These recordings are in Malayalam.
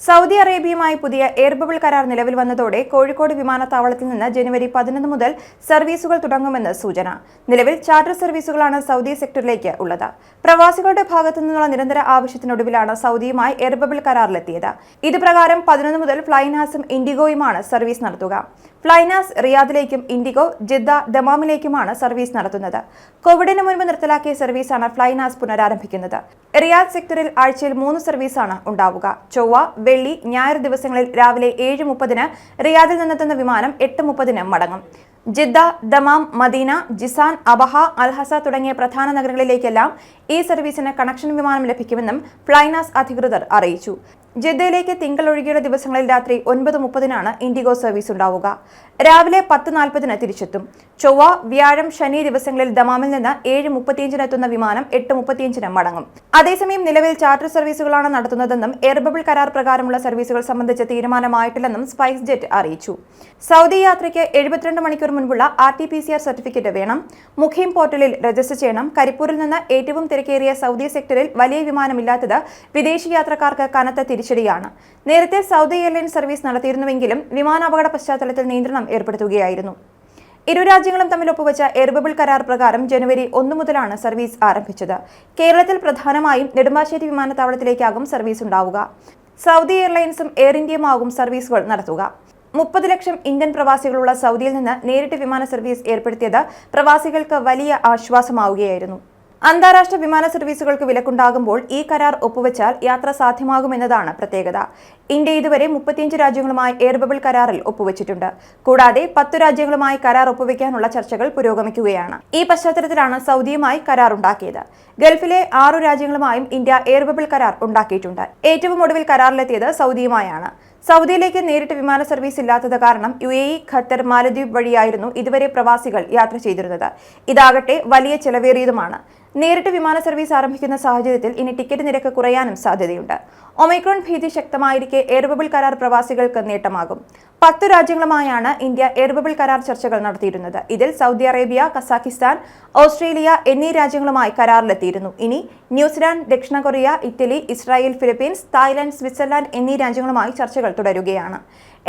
സൗദി അറേബ്യയുമായി പുതിയ എയർ ബബിൾ കരാർ നിലവിൽ വന്നതോടെ കോഴിക്കോട് വിമാനത്താവളത്തിൽ നിന്ന് ജനുവരി പതിനൊന്ന് മുതൽ സർവീസുകൾ തുടങ്ങുമെന്ന് സൂചന. നിലവിൽ ചാർട്ടർ സർവീസുകളാണ് സൗദി സെക്ടറിലേക്ക് ഉള്ളത്. പ്രവാസികളുടെ ഭാഗത്തു നിന്നുള്ള നിരന്തര ആവശ്യത്തിനൊടുവിലാണ് സൗദിയുമായി എയർ ബബിൾ കരാറിലെത്തിയത്. ഇത് പ്രകാരം പതിനൊന്ന് മുതൽ ഫ്ലൈനാസും ഇൻഡിഗോയുമാണ് സർവീസ് നടത്തുക. ഫ്ലൈനാസ് റിയാദിലേക്കും ഇൻഡിഗോ ജിദ്ദ ദമാമിലേക്കുമാണ് സർവീസ് നടത്തുന്നത്. കോവിഡിന് മുൻപ് നിർത്തലാക്കിയ സർവീസാണ് ഫ്ലൈനാസ് പുനരാരംഭിക്കുന്നത്. റിയാദ് സെക്ടറിൽ ആഴ്ചയിൽ മൂന്ന് സർവീസാണ് ഉണ്ടാവുക. ചൊവ്വ വെള്ളി ഞായർ ദിവസങ്ങളിൽ രാവിലെ ഏഴ് മുപ്പതിന് റിയാദിൽ നിന്നെത്തുന്ന വിമാനം എട്ട് മുപ്പതിന് മടങ്ങും. Jeddah Dammam Medina Jizan Abha Al Hasa തുടങ്ങിയ പ്രധാന നഗരങ്ങളിലേക്കെല്ലാം ഈ സർവീസിന് കണക്ഷൻ വിമാനം ലഭിക്കുമെന്നും ഫ്ലൈനാസ് അധികൃതർ അറിയിച്ചു. ജിദ്ദയിലേക്ക് തിങ്കൾ ഒഴികെയുള്ള ദിവസങ്ങളിൽ രാത്രി ഒൻപത് മുപ്പതിനാണ് ഇൻഡിഗോ സർവീസ് ഉണ്ടാവുക. രാവിലെ പത്ത് നാൽപ്പതിന് തിരിച്ചെത്തും. ചൊവ്വ വ്യാഴം ശനി ദിവസങ്ങളിൽ ദമാമിൽ നിന്ന് ഏഴ് മുപ്പത്തിയഞ്ചിന് എത്തുന്ന വിമാനം എട്ട് മുപ്പത്തിയഞ്ചിന് മടങ്ങും. അതേസമയം നിലവിൽ ചാർട്ടർ സർവീസുകളാണ് നടത്തുന്നതെന്നും എയർബബിൾ കരാർ പ്രകാരമുള്ള സർവീസുകൾ സംബന്ധിച്ച് തീരുമാനമായിട്ടില്ലെന്നും സ്പൈസ് ജെറ്റ് അറിയിച്ചു. സൗദി യാത്രയ്ക്ക് എഴുപത്തിരണ്ട് മണിക്കൂർ മുൻപുള്ള R T P C R certificate വേണം. മുഖീം പോർട്ടലിൽ രജിസ്റ്റർ ചെയ്യണം. കരിപ്പൂരിൽ നിന്ന് ഏറ്റവും തിരക്കേറിയ സൗദി സെക്ടറിൽ വലിയ വിമാനമില്ലാത്തത് വിദേശ യാത്രക്കാർക്ക് കനത്ത തിരിച്ചടിയാണ് നേരത്തെ സൗദി എയർലൈൻ സർവീസ് നടത്തിയിരുന്നുവെങ്കിലും വിമാനാപകട പശ്ചാത്തലത്തിൽ നിയന്ത്രണം ഏർപ്പെടുത്തുകയായിരുന്നു. ഇരു രാജ്യങ്ങളും തമ്മിൽ ഒപ്പുവെച്ച എയർബബിൾ കരാർ പ്രകാരം ജനുവരി ഒന്ന് മുതലാണ് സർവീസ് ആരംഭിച്ചത്. കേരളത്തിൽ പ്രധാനമായും നെടുമ്പാശ്ശേരി വിമാനത്താവളത്തിലേക്കാകും സർവീസ് ഉണ്ടാവുക. സൗദി എയർലൈൻസും എയർ ഇന്ത്യയുമാകും സർവീസുകൾ നടത്തുക. മുപ്പത് ലക്ഷം ഇന്ത്യൻ പ്രവാസികളുള്ള സൗദിയിൽ നിന്ന് നേരിട്ട് വിമാന സർവീസ് ഏർപ്പെടുത്തിയത് പ്രവാസികൾക്ക് വലിയ ആശ്വാസമാവുകയായിരുന്നു. അന്താരാഷ്ട്ര വിമാന സർവീസുകൾക്ക് വിലക്കുണ്ടാകുമ്പോൾ ഈ കരാർ ഒപ്പുവെച്ചാൽ യാത്ര സാധ്യമാകുമെന്നതാണ് പ്രത്യേകത. ഇന്ത്യ ഇതുവരെ മുപ്പത്തിയഞ്ച് രാജ്യങ്ങളുമായി എയർ ബബിൾ കരാറിൽ ഒപ്പുവെച്ചിട്ടുണ്ട്. കൂടാതെ പത്തു രാജ്യങ്ങളുമായി കരാർ ഒപ്പുവെക്കാനുള്ള ചർച്ചകൾ പുരോഗമിക്കുകയാണ്. ഈ പശ്ചാത്തലത്തിലാണ് സൗദിയുമായി കരാർ ഉണ്ടാക്കിയത്. ഗൾഫിലെ ആറു രാജ്യങ്ങളുമായും ഇന്ത്യ എയർ ബബിൾ കരാർ ഉണ്ടാക്കിയിട്ടുണ്ട്. ഏറ്റവും ഒടുവിൽ കരാറിലെത്തിയത് സൗദിയുമായാണ്. സൗദിയിലേക്ക് നേരിട്ട് വിമാന സർവീസ് ഇല്ലാത്തത് കാരണം U A E Qatar Maldives വഴിയായിരുന്നു ഇതുവരെ പ്രവാസികൾ യാത്ര ചെയ്തിരുന്നത്. ഇതാകട്ടെ വലിയ ചെലവേറിയതുമാണ്. നേരിട്ട് വിമാന സർവീസ് ആരംഭിക്കുന്ന സാഹചര്യത്തിൽ ഇനി ടിക്കറ്റ് നിരക്ക് കുറയാനും സാധ്യതയുണ്ട്. ഒമൈക്രോൺ ഭീതി ശക്തമായിരിക്കെ എയർബബിൾ കരാർ പ്രവാസികൾക്ക് നേട്ടമാകും. പത്തു രാജ്യങ്ങളുമായാണ് ഇന്ത്യ എയർബബിൾ കരാർ ചർച്ചകൾ നടത്തിയിരുന്നത്. ഇതിൽ സൗദി അറേബ്യ കസാഖിസ്ഥാൻ ഓസ്ട്രേലിയ എന്നീ രാജ്യങ്ങളുമായി കരാറിലെത്തിയിരുന്നു. ഇനി ന്യൂസിലാൻഡ് ദക്ഷിണ Korea Italy Israel Philippines Thailand Switzerland എന്നീ രാജ്യങ്ങളുമായി ചർച്ചകൾ തുടരുകയാണ്.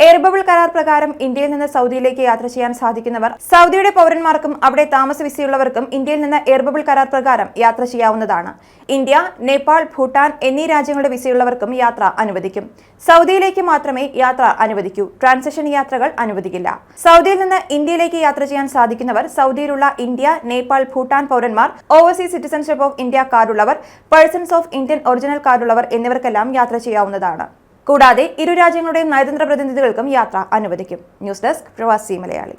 എയർബബിൾ കരാർ പ്രകാരം ഇന്ത്യയിൽ നിന്ന് സൗദിയിലേക്ക് യാത്ര ചെയ്യാൻ സാധിക്കുന്നവർ സൗദിയുടെ പൗരന്മാർക്കും അവിടെ താമസ വിസയുള്ളവർക്കും ഇന്ത്യയിൽ നിന്ന് എയർബബിൾ കരാർ പ്രകാരം യാത്ര ചെയ്യാവുന്നതാണ്. ഇന്ത്യ നേപ്പാൾ ഭൂട്ടാൻ എന്നീ രാജ്യങ്ങളുടെ വിസയുള്ളവർക്കും യാത്ര അനുവദിക്കും. സൗദിയിലേക്ക് മാത്രമേ യാത്ര അനുവദിക്കൂ. ട്രാൻസിഷൻ യാത്രകൾ അനുവദിക്കില്ല. സൗദിയിൽ നിന്ന് ഇന്ത്യയിലേക്ക് യാത്ര ചെയ്യാൻ സാധിക്കുന്നവർ സൗദിയിലുള്ള ഇന്ത്യ നേപ്പാൾ ഭൂട്ടാൻ പൗരന്മാർ ഓവർസീസ് സിറ്റിസൺഷിപ്പ് ഓഫ് ഇന്ത്യ കാർഡുള്ളവർ പേഴ്സൺസ് ഓഫ് ഇന്ത്യൻ ഒറിജിനൽ കാർഡുള്ളവർ എന്നിവർക്കെല്ലാം യാത്ര ചെയ്യാവുന്നതാണ്. കൂടാതെ ഇരു രാജ്യങ്ങളുടെയും നയതന്ത്ര പ്രതിനിധികൾക്കും യാത്ര അനുവദിക്കും. ന്യൂസ് ഡെസ്ക് പ്രവാസി മലയാളി.